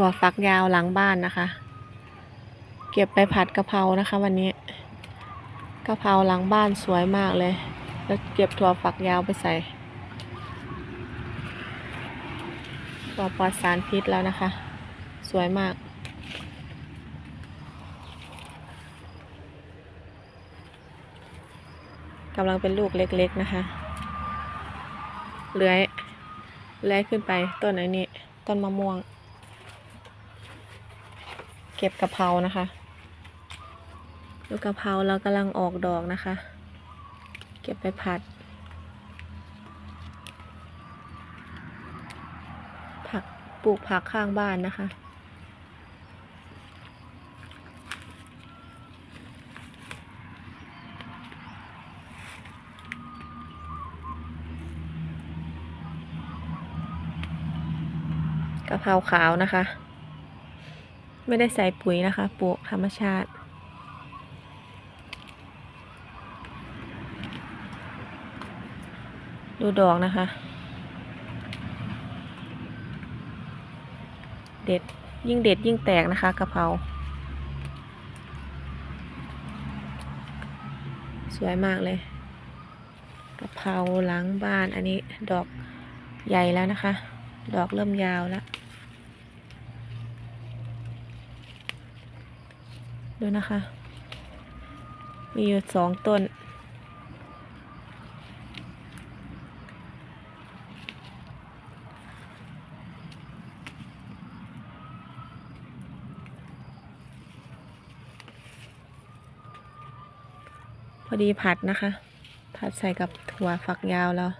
ถั่วฝักยาวหลังบ้านนะคะ เก็บไปผัดกะเพรานะคะ วันนี้กะเพราหลังบ้านสวยมากเลย แล้วเก็บถั่วฝักยาวไปใส่ถั่วปลอดสารพิษแล้วนะคะ สวยมากกำลังเป็นลูกเล็กๆนะคะ เลื้อยเลื้อยขึ้นไปต้นไอ้นี้ ต้นมะม่วง เก็บกะเพรานะคะลูกกะเพราเรากำลังออกดอกนะคะ เก็บไปผัด ผักปลูกผักข้างบ้านนะคะ กะเพราขาวนะคะ ไม่ได้ใส่ปุ๋ยนะคะ ปลูกธรรมชาติดูดอกนะคะ เด็ดยิ่งเด็ดยิ่งแตกนะคะกะเพรา สวยมากเลยกะเพราหลังบ้านอันนี้ดอกใหญ่แล้วนะคะ ดอกเริ่มยาวแล้ว ดูนะคะ มีอยู่สองต้น พอดีผัดนะคะ ผัดใส่กับถั่วฝักยาวแล้ว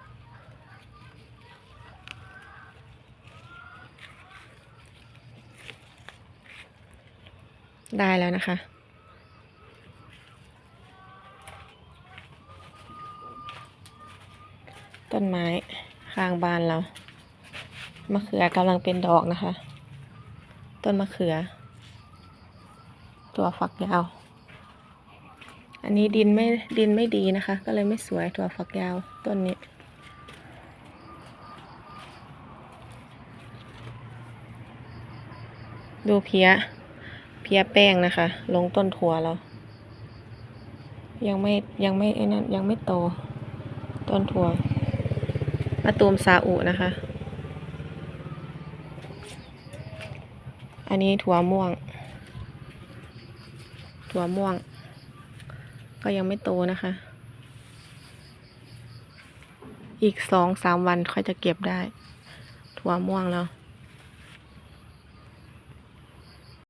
ได้แล้วนะคะ ต้นไม้ข้างบ้านเรา มะเขือกำลังเป็นดอกนะคะ ต้นมะเขือ ตัวฝักยาว อันนี้ดินไม่ดินไม่ดีนะคะ ก็เลยไม่สวยถั่วฝักยาวต้นนี้ดูเพี้ย พียแป้งนะคะ ลงต้นถั่วเรา ยังไม่ยังไม่ไอ้นั่นยังไม่โต ต้นถั่วมะตูมซาอุนะคะ อันนี้ถั่วม่วง ถั่วม่วง ก็ยังไม่โตนะคะ อีกสองสามวันค่อยจะเก็บได้ ถั่วม่วงแล้ว